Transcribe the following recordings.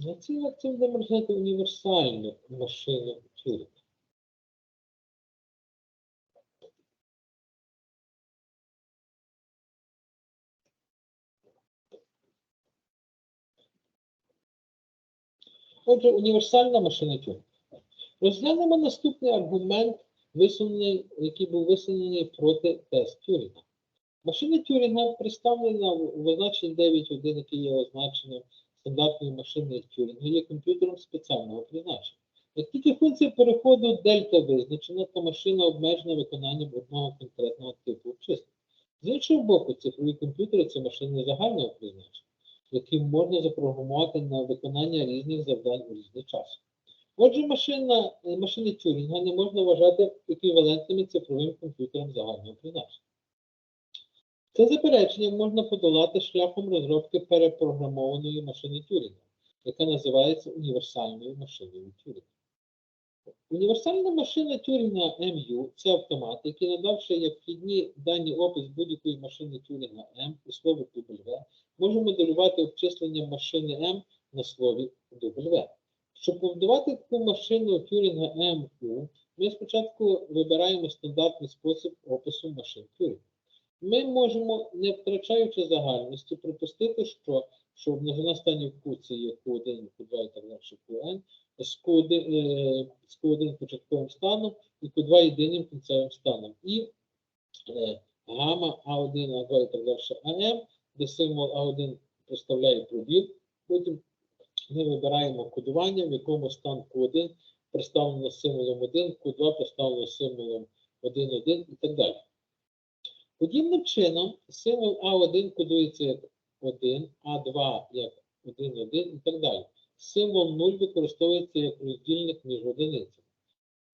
На цій лекції будемо розглядати універсальну машину Тюрінга. Отже, універсальна машина Тюрінга. Розглянемо наступний аргумент, який був висунений проти тест Тюрінга. Машина Тюрінга представлена в в означенні 9.1, який є означенням стандартної машини Тюрінга, є комп'ютером спеціального призначення. Як тільки функція переходу дельта визначена, то машина обмежена виконанням одного конкретного типу обчислень. З іншого боку, цифрові комп'ютери це машини загального призначення, які можна запрограмувати на виконання різних завдань у різний час. Отже, машина, машини Тюрінга не можна вважати еквівалентними цифровим комп'ютерам загального призначення. Це заперечення можна подолати шляхом розробки перепрограмованої машини Тюрінга, яка називається універсальною машиною Тюрінга. Універсальна машина Тюрінга МЮ це автомат, який, надавши як вхідні дані опис будь-якої машини Тюрінга М у слові W, може моделювати обчислення машини М на слові W. Щоб побудувати таку машину Тюрінга МУ, ми спочатку вибираємо стандартний спосіб опису машин Тюрінга. Ми можемо, не втрачаючи загальності, припустити, що, що множина станів Q це є Q1, Q2 і так далі, Qn, з Q1, е, з Q1 початковим станом і Q2 єдиним кінцевим станом. І е, гамма А1, А2 і так далі АМ, де символ А1 представляє пробіл. Потім ми вибираємо кодування, в якому стан Q1 представлено символом 1, Q2 представлено символом 1, 1 і так далі. Подібним чином, символ А1 кодується як 1, А2 як 1, 1 і так далі. Символ 0 використовується як роздільник між одиницями.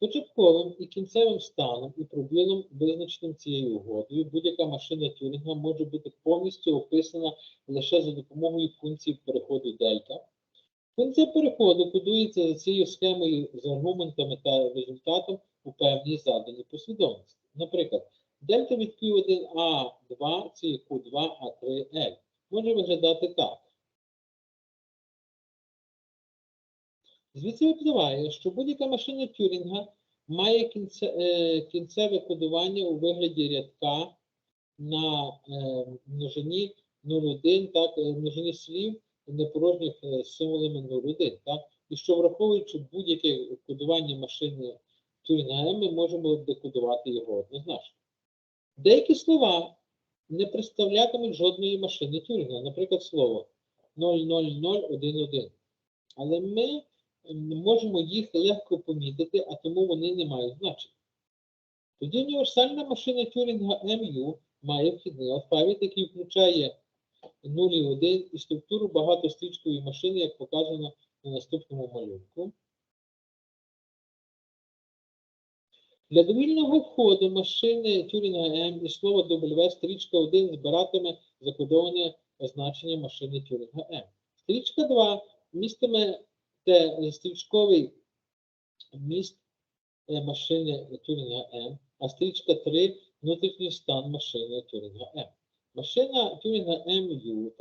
Початковим і кінцевим станом і пробілом, визначеним цією угодою, будь-яка машина Тюрінга може бути повністю описана лише за допомогою функції переходу дельта. Функція переходу кодується за цією схемою з аргументами та результатом у певній заданій послідовності. Наприклад, дельта від Q1A2 це Q2A3L. Може виглядати так. Звідси випливає, що будь-яка машина Тюрінга має е, кінцеве кодування у вигляді рядка на е, множині 0,1, так, е, множині слів непорожніх символами 0,1. Так? І що враховуючи будь-яке кодування машини Тюрінга ми можемо декодувати його однозначно. Деякі слова не представлятимуть жодної машини Тюрінга, наприклад, слово 00011. Але ми можемо їх легко помітити, а тому вони не мають значення. Тоді універсальна машина Тюрінга МЮ має вхідний алфавіт, який включає 0 і 1 і структуру багатострічкової машини, як показано на наступному малюнку. Для довільного входу машини Тюрінга М і слова W стрічка 1 збиратиме закодоване значення машини Тюрінга М. Стрічка 2 містиме те стрічковий міст е, машини Тюрінга М, а стрічка 3 внутрішній стан машини Тюрінга М. Машина Тюрінга МЮ,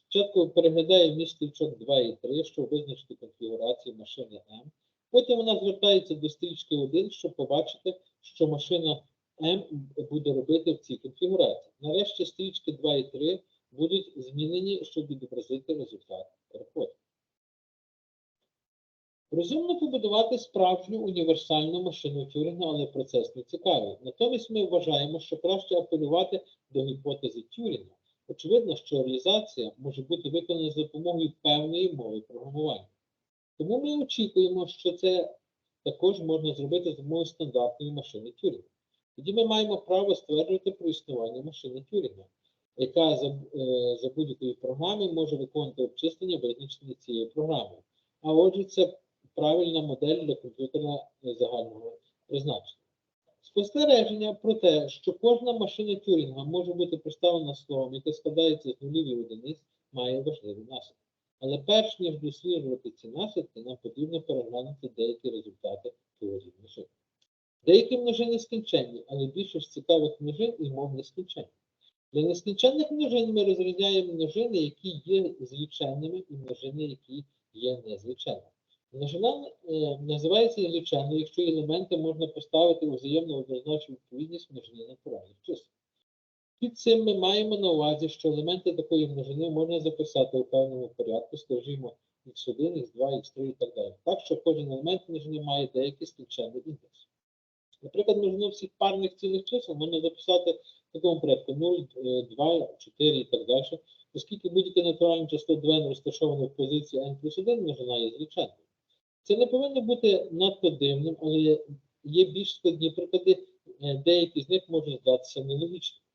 спочатку переглядає вміст стрічок 2 і 3, щоб визначити конфігурацію машини М. Потім вона звертається до стрічки 1, щоб побачити, що машина М буде робити в цій конфігурації. Нарешті стрічки 2 і 3 будуть змінені, щоб відобразити результат переходу. Розумно побудувати справжню універсальну машину Тюрінга, але процес не цікавий. Натомість ми вважаємо, що краще апелювати до гіпотези Тюрінга. Очевидно, що реалізація може бути виконана за допомогою певної мови програмування. Тому ми очікуємо, що це також можна зробити за допомогою стандартної машини Тюрінга. Тоді ми маємо право стверджувати про існування машини Тюрінга, яка за, е, за будь-якої програми може виконувати обчислення, визначені цією програмою. А отже, це правильна модель для комп'ютера загального призначення. Спостереження про те, що кожна машина Тюрінга може бути представлена словом, яке складається з нулів і одиниць, має важливі наслідки. Але перш ніж досліджувати ці наслідки, нам потрібно переглянути деякі результати теорії множин. Деякі множини скінченні, але більшість цікавих множин і мов нескінченні. Для нескінченних множин ми розрізняємо множини, які є зліченними, і множини, які є незвичайною. Множина е, називається звичайною, якщо елементи можна поставити у взаємну однозначну відповідність множини натуральних чисел. Під цим ми маємо на увазі, що елементи такої множини можна записати у певному порядку, скажімо, x1, x2, x3 і так далі. Так що кожен елемент множини має деякий скінченний індекс. Наприклад, множину всіх парних цілих чисел можна записати в такому порядку 0, е, 2, 4 і так далі. Оскільки будь-яке натуральне число 2 розташоване в позиції n плюс 1, множина є звичайною. Це не повинно бути надто дивним, але є- є більш складні приклади, е, деякі з них можуть здатися нелогічними.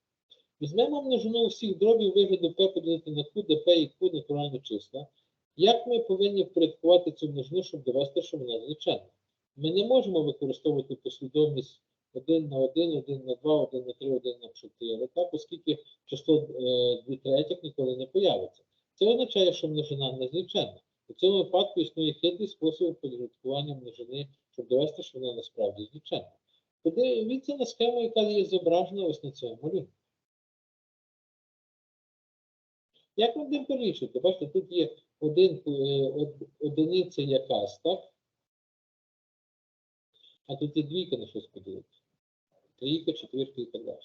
Візьмемо множину всіх дробів вигляду p поділити на q, де p і q натуральні числа. Як ми повинні впорядкувати цю множину, щоб довести, що вона звичайна? Ми не можемо використовувати послідовність 1 на 1, 1 на 2, 1 на 3, 1 на 4, так, оскільки число е, 2 третіх ніколи не появиться. Це означає, що множина незвичайна. У цьому випадку існує хитрий спосіб порядкування множини, щоб довести, що вона насправді звичайна. Подивіться на схему, яка є зображена ось на цьому малюнку. Як ми будемо перелічувати? Бачите, тут є один, е, одиниця якась, так? А тут є двійка на щось поділити. Трійка, четвірка і так далі.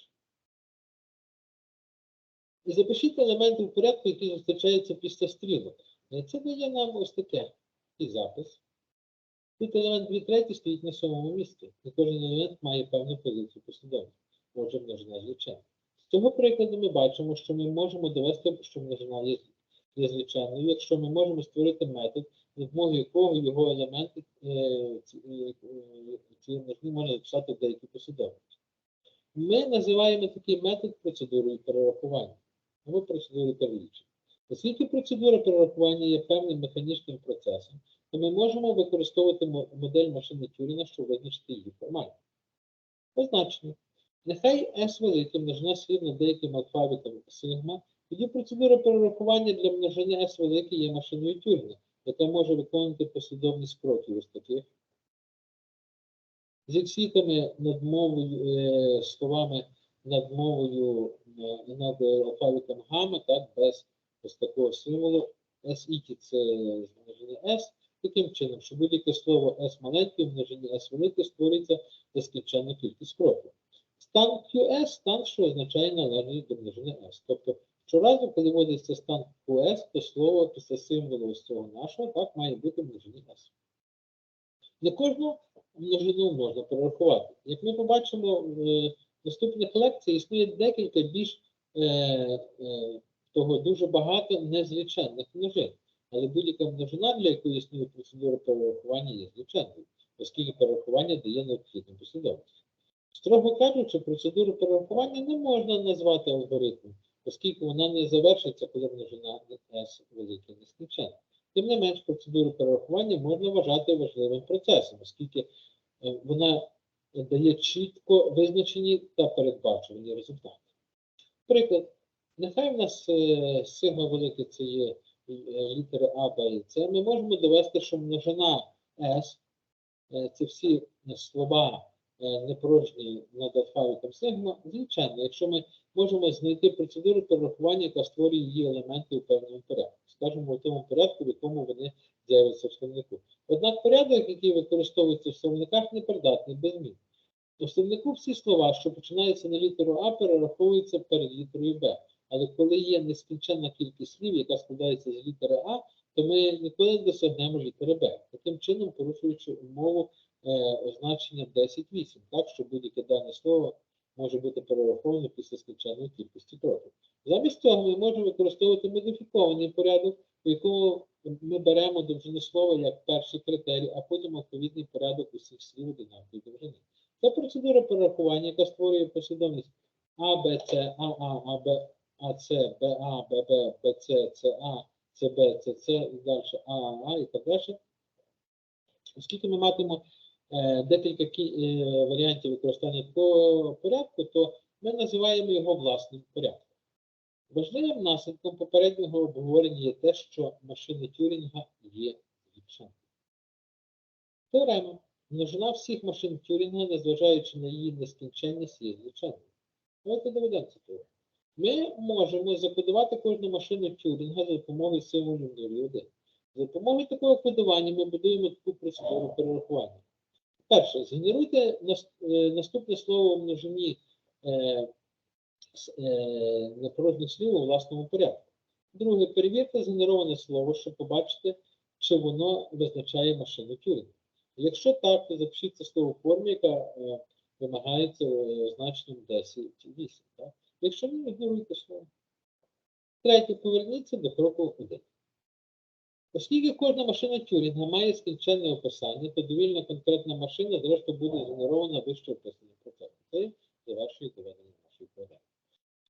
І запишіть елементи в порядку, які зустрічаються після стрілок. Е, Це дає нам ось таке. І запис. Тут елемент 2 треті стоїть на сьомому місці. І кожен елемент має певну позицію послідовно. Отже, множина звичайна. З цього прикладу ми бачимо, що ми можемо довести, що множина є, звичайною, якщо ми можемо створити метод, за допомогою якого його елементи е, ці- е, цієї множини можна записати в деякі послідовності. Ми називаємо такий метод процедурою перерахування або процедурою перелічення. Оскільки процедура перерахування є певним механічним процесом, то ми можемо використовувати модель машини Тюріна, щоб визначити її формально. Позначення. Нехай S велике слів над деяким алфавітом сигма, тоді процедура перерахування для множини S велике є машиною Тюріна, яка може виконувати послідовність кроків ось таких. З іксітами над мовою, е, словами над мовою, е, над алфавітом гамма, так, без ось такого символу. S це з множини S, таким чином, що будь-яке слово S маленьке в множині S велике створюється за скінченну кількість кроків. Стан QS стан, що означає належність до множини S. Тобто, щоразу, коли вводиться стан QS, то слово після символу ось цього нашого так має бути в множині S. Не кожну множину можна перерахувати. Як ми побачимо в е, наступних лекціях, існує декілька більш е, е, того дуже багато незліченних множин. Але будь-яка множина, для якої існує процедура перерахування, є звичайною, оскільки перерахування дає необхідну послідовність. Строго кажучи, процедуру перерахування не можна назвати алгоритмом, оскільки вона не завершиться, коли множина S велике нескінченна. Тим не менш, процедуру перерахування можна вважати важливим процесом, оскільки е, вона дає чітко визначені та передбачувані результати. Приклад. Нехай в нас е, сигма велике це є е, літери А, Б і С. Ми можемо довести, що множина С, це всі слова е, непорожні над алфавітом сигма, звичайно, якщо ми можемо знайти процедуру перерахування, яка створює її елементи у певному порядку. Скажімо, в тому порядку, в якому вони з'являться в словнику. Однак порядок, який використовується в словниках, не придатний без змін. У словнику всі слова, що починаються на літеру А, перераховуються перед літерою Б. Але коли є нескінченна кількість слів, яка складається з літери А, то ми ніколи не досягнемо літери Б. Таким чином, порушуючи умову е, означення 10-8, так, що будь-яке дане слово може бути перераховано після скінченної кількості кроків. Замість цього ми можемо використовувати модифікований порядок, у якому ми беремо довжину слова як перший критерій, а потім відповідний порядок усіх слів одинакової довжини. Це процедура перерахування, яка створює послідовність А, Б, С, А, А, А, Б, А, С, Б, А, Б, Б, Б, С, С, А, С, Б, С, С, і далі А, А, А і так далі. Оскільки ми матимемо декілька е, варіантів використання такого порядку, то ми називаємо його власним порядком. Важливим наслідком попереднього обговорення є те, що машини Тюрінга є звичайною. Теорема. Множина всіх машин Тюрінга, незважаючи на її нескінченність, є звичайною. Давайте доведемо це теорему. Ми можемо закодувати кожну машину Тюрінга за допомогою символів 0 і 1. За допомогою такого кодування ми будуємо таку процедуру перерахування. Перше, згенеруйте е, наступне слово в множині е, е, слів у власному порядку. Друге, перевірте згенероване слово, щоб побачити, чи воно визначає машину Тюрінга. Якщо так, то запишіть це слово в формі, яка е, вимагається е, значенням 10 чи 8. Так? Якщо ні, ігноруйте слово. Третє, поверніться до кроку 1. Оскільки кожна машина Тюрінга має скінченне описання, то довільна конкретна машина, зрештою, буде згенерована вище описаним процесом. Це завершує доведення нашої проблеми.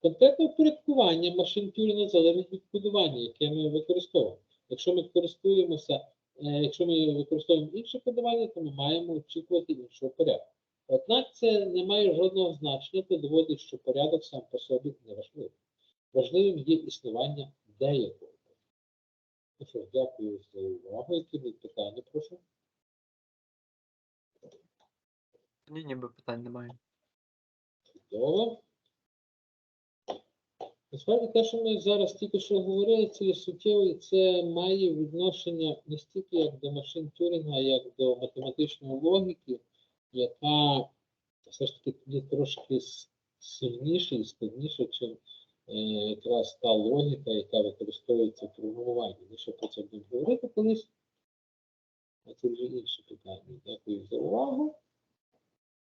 Конкретне впорядкування машин Тюрінга залежить від кодування, яке ми використовуємо. Якщо ми користуємося, е, якщо ми використовуємо інше кодування, то ми маємо очікувати іншого порядку. Однак це не має жодного значення, то доводить, що порядок сам по собі не важливий. Важливим є існування деякого. Ну що, дякую за увагу. Які будуть питання, прошу. Ні, ніби питань немає. Чудово. Насправді те, що ми зараз тільки що говорили, це є суттєво, і це має відношення не стільки як до машин Тюрінга, як до математичної логіки, яка все ж таки трошки сильніша і складніша, е, якраз та логіка, яка використовується в програмуванні. Ми ще про це будемо говорити колись. А це вже інше питання. Дякую за увагу.